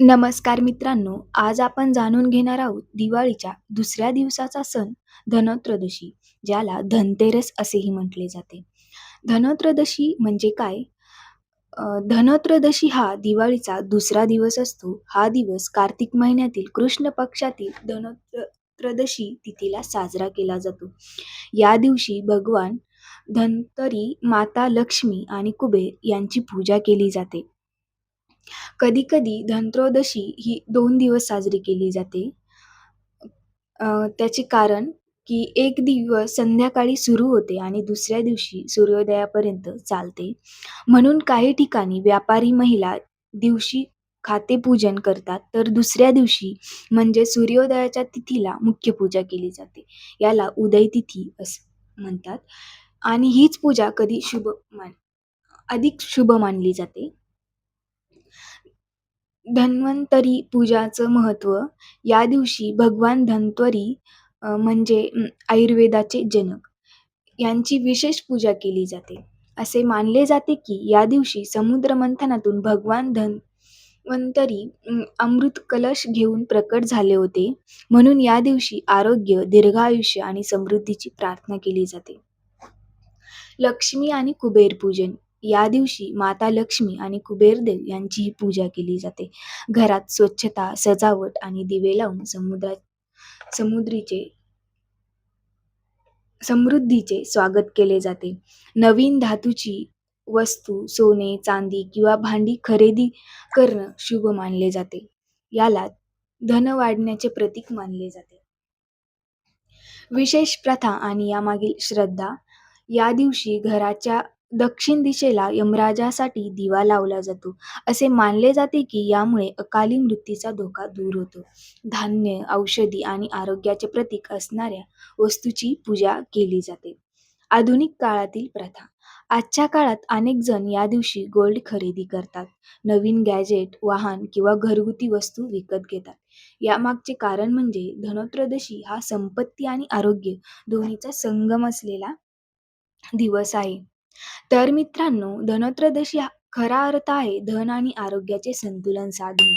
नमस्कार मित्रांनो, आज आपण जाणून घेणार आहोत दिवाळीच्या दुसऱ्या दिवसाचा सण धनत्रयोदशी, ज्याला धनतेरस असेही म्हटले जाते. धनत्रयोदशी म्हणजे काय? अ, धनत्रयोदशी हा दिवाळीचा दुसरा दिवस असतो. हा दिवस कार्तिक महिन्यातील कृष्ण पक्षातील धनत्रयोदशी तिथीला साजरा केला जातो. या दिवशी भगवान धनतरी माता लक्ष्मी आणि कुबेर यांची पूजा केली जाते. कधी-कधी ही दोन दिवस साजरी केली जाते. त्याचे कारण की एक दिवस संध्याकाळी सुरू होते आणि दुसऱ्या दिवशी सूर्योदयापर्यंत चालते. म्हणून काही ठिकाणी व्यापारी महिला दिवशी खातेपूजन करतात, तर दुसऱ्या दिवशी म्हणजे सूर्योदयाच्या तिथीला मुख्य पूजा केली जाते. याला उदय तिथी असं म्हणतात आणि हीच पूजा कधी शुभ मान अधिक शुभ मानली जाते. धन्वंतरी पूजाचं महत्त्व या दिवशी भगवान धन्वंतरी म्हणजे आयुर्वेदाचे जनक यांची विशेष पूजा केली जाते. असे मानले जाते की या दिवशी समुद्र मंथनातून भगवान धन्वंतरी अमृत कलश घेऊन प्रकट झाले होते. म्हणून या दिवशी आरोग्य, दीर्घायुष्य आणि समृद्धीची प्रार्थना केली जाते. लक्ष्मी आणि कुबेर पूजन या दिवशी माता लक्ष्मी आणि कुबेरदेव यांचीही पूजा केली जाते. घरात स्वच्छता, सजावट आणि दिवे लावून समृद्धीचे स्वागत केले जाते. नवीन धातूची वस्तू, सोने, चांदी किंवा भांडी खरेदी करणं शुभ मानले जाते. याला धन वाढण्याचे प्रतीक मानले जाते. विशेष प्रथा आणि यामागील श्रद्धा, या दिवशी घराच्या दक्षिण दिशेला यमराजासाठी दिवा लावला जातो. असे मानले जाते की यामुळे अकाली मृत्यूचा धोका दूर होतो. धान्य, औषधी आणि आरोग्याचे प्रतीक असणाऱ्या वस्तूची पूजा केली जाते. आधुनिक काळातील प्रथा, आजच्या काळात अनेक जण या दिवशी गोल्ड खरेदी करतात, नवीन गॅजेट वाहन किंवा घरगुती वस्तू विकत घेतात. यामागचे कारण म्हणजे धनत्रयोदशी हा संपत्ती आणि आरोग्य दोन्हीचा संगम असलेला दिवस आहे. तर मित्रांनो, धनत्रयोदशी खरा अर्थ आहे धन आणि आरोग्याचे संतुलन साधणे.